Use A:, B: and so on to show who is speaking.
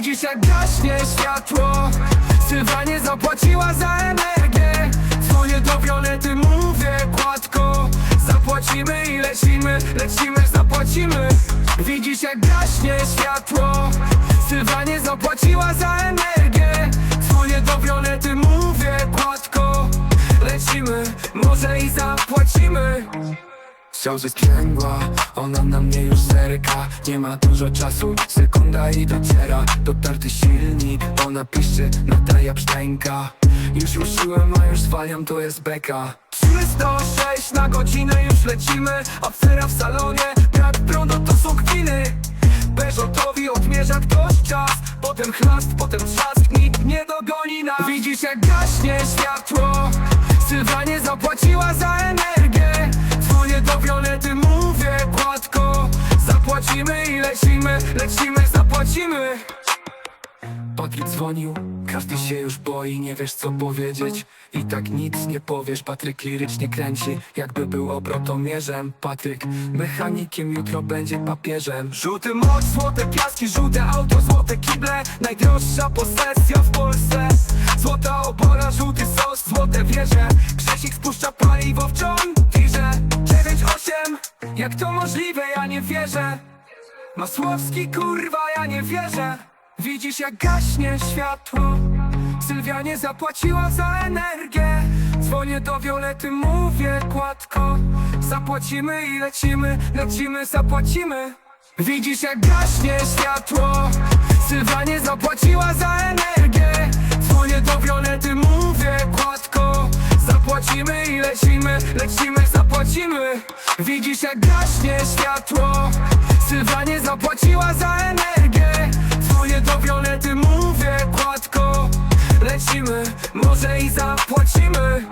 A: Widzisz jak gaśnie światło? Sylwa nie zapłaciła za energię. Swoje do Violety mówię gładko. Zapłacimy i lecimy, lecimy, zapłacimy. Widzisz jak gaśnie światło? Sylwa nie zapłaciła za energię. Swoje do Violety mówię gładko. Lecimy, może i zapłacimy Książę sprzęgła, ona na mnie już zerka. Nie ma dużo czasu, sekunda i dociera. Dotarty silnik, ona piszczy, nadaje pszczęka. Już ruszyłem, a już zwaliam, to jest beka 306 na godzinę już lecimy. Afera w salonie, brak prądu to są kwiny Beżotowi odmierza ktoś czas. Potem chlast, potem trzask, nikt nie dogoni nas. Widzisz jak gaśnie światło. Sylwa nie zapłaciła za lecimy, lecimy, zapłacimy. Patryk dzwonił, każdy się już boi, nie wiesz co powiedzieć. I tak nic nie powiesz, Patryk lirycznie kręci Jakby był obrotomierzem. Patryk mechanikiem, jutro będzie papieżem. Żółty moc, złote piaski, żółte auto, złote kible. Najdroższa posesja w Polsce. Złota opora, żółty sos, złote wieże. Grzesik spuszcza paliwo w John Deere 9-8, jak to możliwe, ja nie wierzę Masłowski, kurwa, ja nie wierzę. Widzisz jak gaśnie światło. Sylwia nie zapłaciła za energię. Dzwonię do Violety, mówię gładko. Zapłacimy i lecimy, lecimy, zapłacimy. Widzisz jak gaśnie światło. Sylwia nie zapłaciła za energię. Dzwonię do Violety, mówię gładko. Zapłacimy i lecimy, lecimy, zapłacimy. Widzisz jak gaśnie światło Ksywa nie zapłaciła za energię. Swoje do Violety mówię gładko. Lecimy, może i zapłacimy.